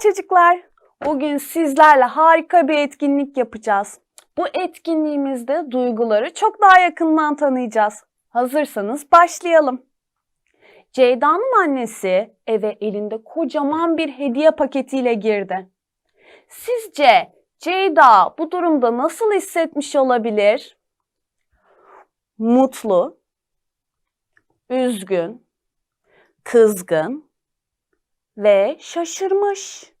çocuklar. Bugün sizlerle harika bir etkinlik yapacağız. Bu etkinliğimizde duyguları çok daha yakından tanıyacağız. Hazırsanız başlayalım. Ceyda'nın annesi eve elinde kocaman bir hediye paketiyle girdi. Sizce Ceyda bu durumda nasıl hissetmiş olabilir? Mutlu, üzgün, kızgın ve şaşırmış.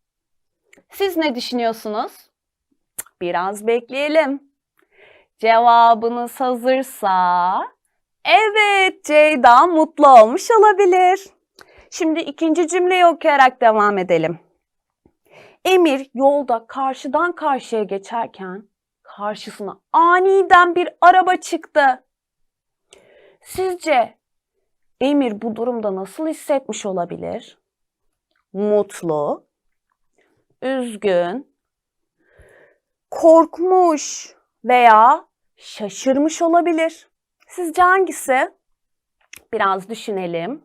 Siz ne düşünüyorsunuz? Biraz bekleyelim. Cevabınız hazırsa evet Ceyda mutlu olmuş olabilir. Şimdi ikinci cümleyi okuyarak devam edelim. Emir yolda karşıdan karşıya geçerken karşısına aniden bir araba çıktı. Sizce Emir bu durumda nasıl hissetmiş olabilir? Mutlu, üzgün, korkmuş veya şaşırmış olabilir. Sizce hangisi? Biraz düşünelim.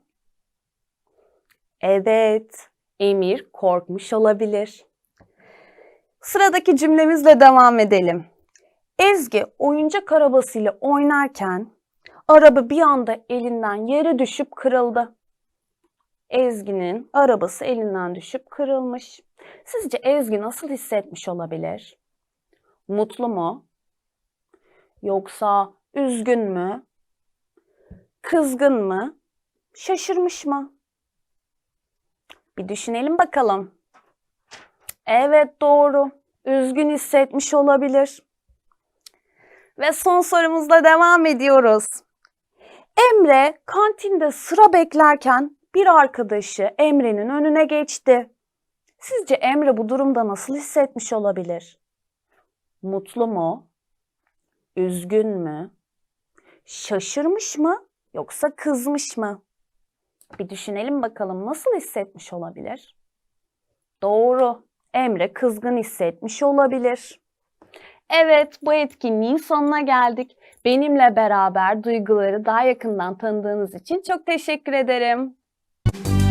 Evet, Emir korkmuş olabilir. Sıradaki cümlemizle devam edelim. Ezgi oyuncak arabasıyla oynarken araba bir anda elinden yere düşüp kırıldı. Ezgi'nin arabası elinden düşüp kırılmış. Sizce Ezgi nasıl hissetmiş olabilir? Mutlu mu? Yoksa üzgün mü? Kızgın mı? Şaşırmış mı? Bir düşünelim bakalım. Evet doğru. Üzgün hissetmiş olabilir. Ve son sorumuzla devam ediyoruz. Emre kantinde sıra beklerken bir arkadaşı Emre'nin önüne geçti. Sizce Emre bu durumda nasıl hissetmiş olabilir? Mutlu mu? Üzgün mü? Şaşırmış mı? Yoksa kızmış mı? Bir düşünelim bakalım nasıl hissetmiş olabilir? Doğru. Emre kızgın hissetmiş olabilir. Evet, bu etkinliğin sonuna geldik. Benimle beraber duyguları daha yakından tanıdığınız için çok teşekkür ederim. Thank you